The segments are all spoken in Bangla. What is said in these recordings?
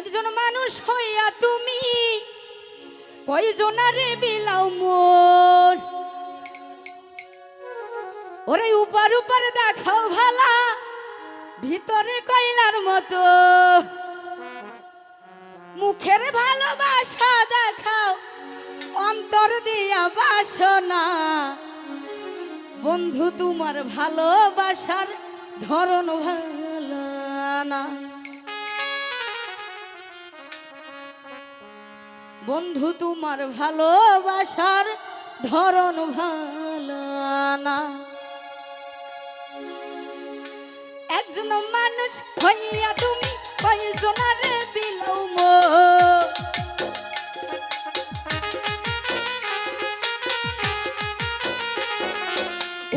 একজন মানুষ হইয়া তুমি। কয়জনারে বিলাও মোর? ওরে উপর উপার দেখাও ভালা, ভিতরে কয়লার মতো। মুখের ভালোবাসা দেখাও, অন্তর দিয়া বাসনা। বন্ধু, তোমার ভালোবাসার ধরন ভালো না। বন্ধু, তোমার ভালোবাসার ধরন ভালো না। একজন মানুষ হইয়া তুমি বিলৌম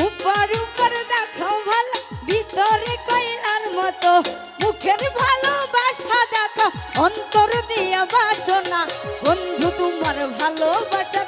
উপর উপর দেখো ভালো, ভিতরে কয়লার মতো। মুখের ভালোবাসা দেখো, অন্তর বাসনা। বন্ধু তোমার ভালোবাসার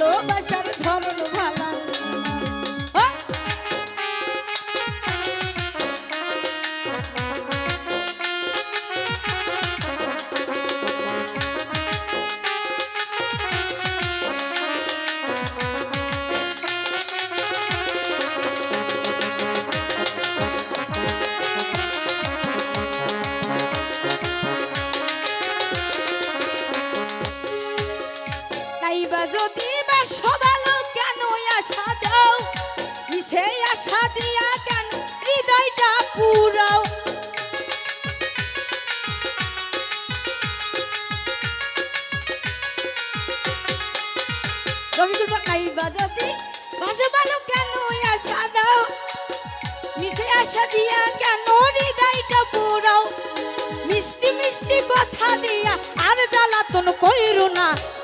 ভালোবাসার বা সবালো কেন আশা দাও দিয়া কেন হৃদয়টা পুরাও রবিকুল বা নাইবা যদি ভাষা ভালো কেন আশা দাও মিশে আশা দিয়া কেন হৃদয়টা পুরাও মিষ্টি মিষ্টি কথা দিয়া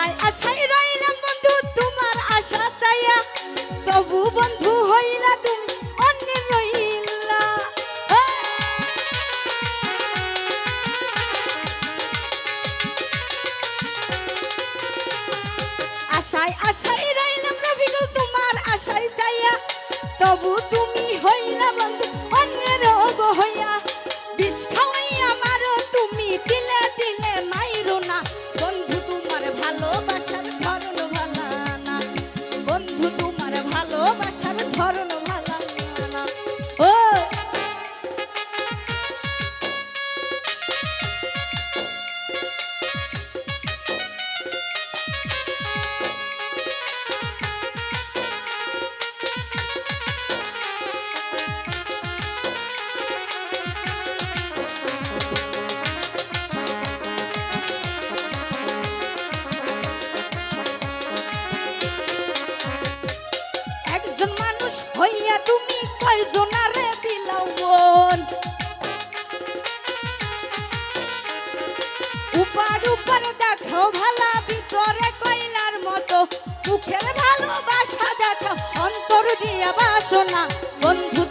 আশায় আশায় রইলাম বন্ধু, তোমার আশা চাইয়া তবু বন্ধু হইলা তুমি আশায় আশায় রইলাম রবিকুল তোমার আশায় চাইয়া তবু তুমি হইলা হইয়া তুমি কয়জনারে দিলাও মন। উপার উপার দেখো ভালা, ভিতরে কইলার মতো। মুখের ভালোবাসা দেখো অন্তর দিয়া বাসনা। বন্ধু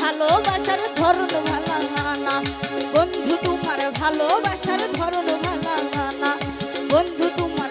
ভালোবাসার ধরন ভালা না। বন্ধু, তোমার ভালোবাসার ধরন ভালা না। বন্ধু, তোমার